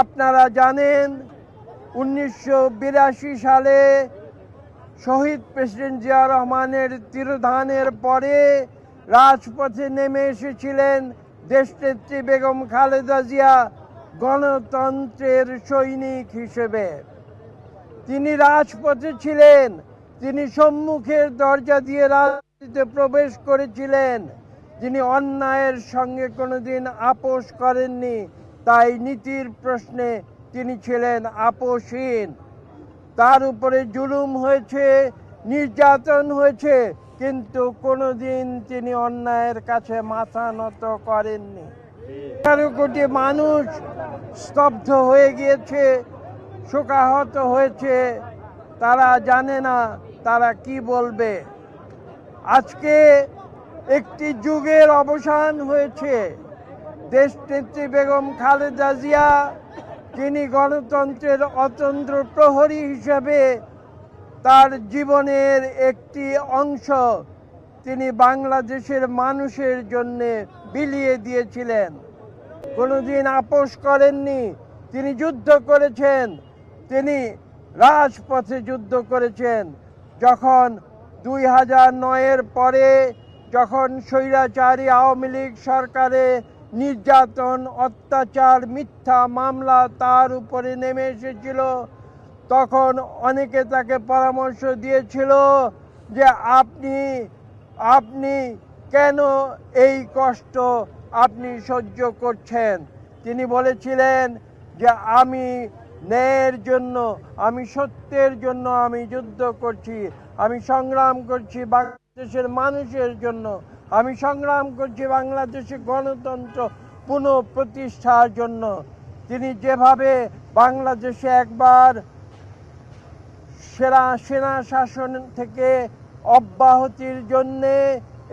আপনারা জানেন, উনিশশো বিরাশি সালে শহীদ প্রেসিডেন্ট জিয়া রহমানের তিরোধানের পরে রাজপথে নেমে এসেছিলেন দেশনেত্রী বেগম খালেদা জিয়া গণতন্ত্রের সৈনিক হিসেবে। তিনি রাজপথে ছিলেন, তিনি সম্মুখের দরজা দিয়ে রাজনীতিতে প্রবেশ করেছিলেন। তিনি অন্যায়ের সঙ্গে কোনোদিন আপোষ করেননি তাই নীতির প্রশ্নে তিনি ছিলেন আপোষহীন। তার উপরে জুলুম হয়েছে, নির্যাতন হয়েছে, কিন্তু কোনোদিন তিনি অন্যায়ের কাছে মাথা নত করেননি। তেরো কোটি মানুষ স্তব্ধ হয়ে গিয়েছে, শোকাহত হয়েছে। তারা জানে না তারা কি বলবে। আজকে একটি যুগের অবসান হয়েছে। দেশনেত্রী বেগম খালেদা জিয়া, তিনি গণতন্ত্রের অতন্ত্র প্রহরী হিসেবে তার জীবনের একটি অংশ। তিনি বাংলাদেশের মানুষের জন্যে বিলিয়ে দিয়েছিলেন। কোনোদিন আপোষ করেননি। তিনি যুদ্ধ করেছেন। তিনি রাজপথে যুদ্ধ করেছেন। যখন দুই হাজার নয়ের পরে যখন স্বৈরাচারী আওয়ামী লীগ সরকারে নির্যাতন, অত্যাচার, মিথ্যা মামলা তার উপরে নেমে এসেছিল। তখন অনেকে তাকে পরামর্শ দিয়েছিল যে আপনি আপনি কেন এই কষ্ট আপনি সহ্য করছেন? তিনি বলেছিলেন যে আমি ন্যায়ের জন্য, আমি সত্যের জন্য আমি যুদ্ধ করছি, আমি সংগ্রাম করছি বাংলাদেশের মানুষের জন্য। আমি সংগ্রাম করছি বাংলাদেশে গণতন্ত্র পুনঃপ্রতিষ্ঠার জন্য। তিনি যেভাবে বাংলাদেশে একবার সেরা সেনা শাসন থেকে অব্যাহতির জন্যে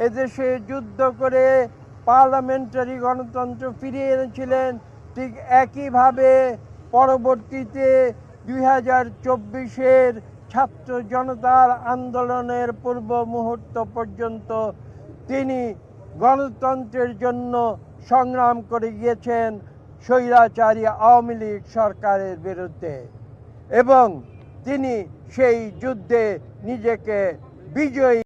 এদেশে যুদ্ধ করে পার্লামেন্টারি গণতন্ত্র ফিরিয়ে এনেছিলেন, ঠিক একইভাবে পরবর্তীতে দুই হাজার চব্বিশের ছাত্র জনতার আন্দোলনের পূর্ব মুহূর্ত পর্যন্ত তিনি গণতন্ত্রের জন্য সংগ্রাম করে গিয়েছেন স্বৈরাচারী আওয়ামী লীগ সরকারের বিরুদ্ধে। এবং তিনি সেই যুদ্ধে নিজেকে বিজয়ী